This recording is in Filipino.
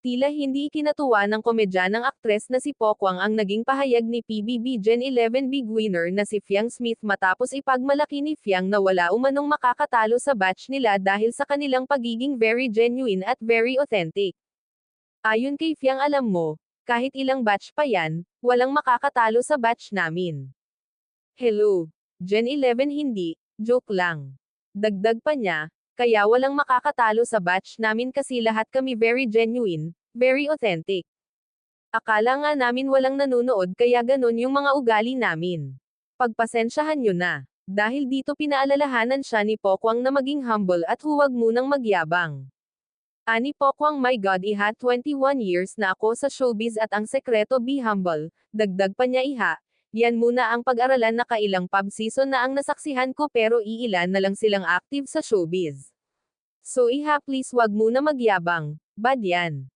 Tila hindi ikinatuwa ng komedyanang aktres na si Pokwang ang naging pahayag ni PBB Gen 11 Big Winner na si Fiang Smith matapos ipagmalaki ni Fiang na wala umanong makakatalo sa batch nila dahil sa kanilang pagiging very genuine at very authentic. Ayon kay Fiang alam mo, kahit ilang batch pa yan, walang makakatalo sa batch namin. Hello. Gen 11 hindi, joke lang. Dagdag pa niya, kaya walang makakatalo sa batch namin kasi lahat kami very genuine, very authentic. Akala nga namin walang nanonood kaya ganon yung mga ugali namin. Pagpasensyahan nyo na. Dahil dito pinaalalahanan siya ni Pokwang na maging humble at huwag munang magyabang. Ani Pokwang my God iha 21 years na ako sa showbiz at ang sekreto be humble, dagdag pa niya iha, yan muna ang pag-aralan na kailang pub season na ang nasaksihan ko pero iilan na lang silang active sa showbiz. So iha please wag muna magyabang, bad yan.